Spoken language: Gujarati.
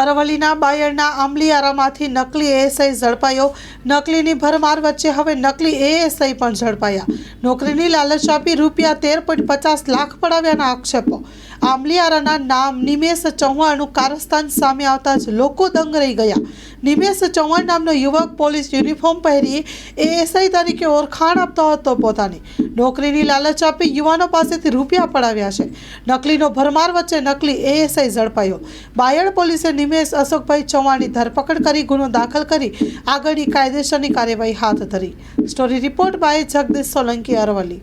અરવલ્લીના બાયડના આંબલીયારામાંથી નકલી એએસઆઈ ઝડપાયો. નકલીની ભરમાર વચ્ચે હવે નકલી એએસઆઈ પણ ઝડપાયા. નોકરીની લાલચ આપી રૂપિયા તેર પોઈન્ટ પચાસ લાખ પડાવ્યાના આક્ષેપો. આંબલીયારાના નામ નિમેશ ચૌહાણનું કારસ્તાન સામે આવતા જ લોકો દંગ રહી ગયા. નિમેશ ચૌહાણ નામનો યુવક પોલીસ યુનિફોર્મ પહેરી એએસઆઈ તરીકે ઓળખાણ આપતો હતો પોતાની. નોકરીની લાલચ આપી યુવાનો પાસેથી રૂપિયા પડાવ્યા છે. નકલીનો ભરમાર વચ્ચે નકલી એએસઆઈ ઝડપાયો. બાયડ પોલીસે નિમેશ અશોકભાઈ ચૌહાણની ધરપકડ કરી, ગુનો દાખલ કરી, આગળની કાયદેસરની કાર્યવાહી હાથ ધરી. Story report by Jagdish Solanki Aravalli.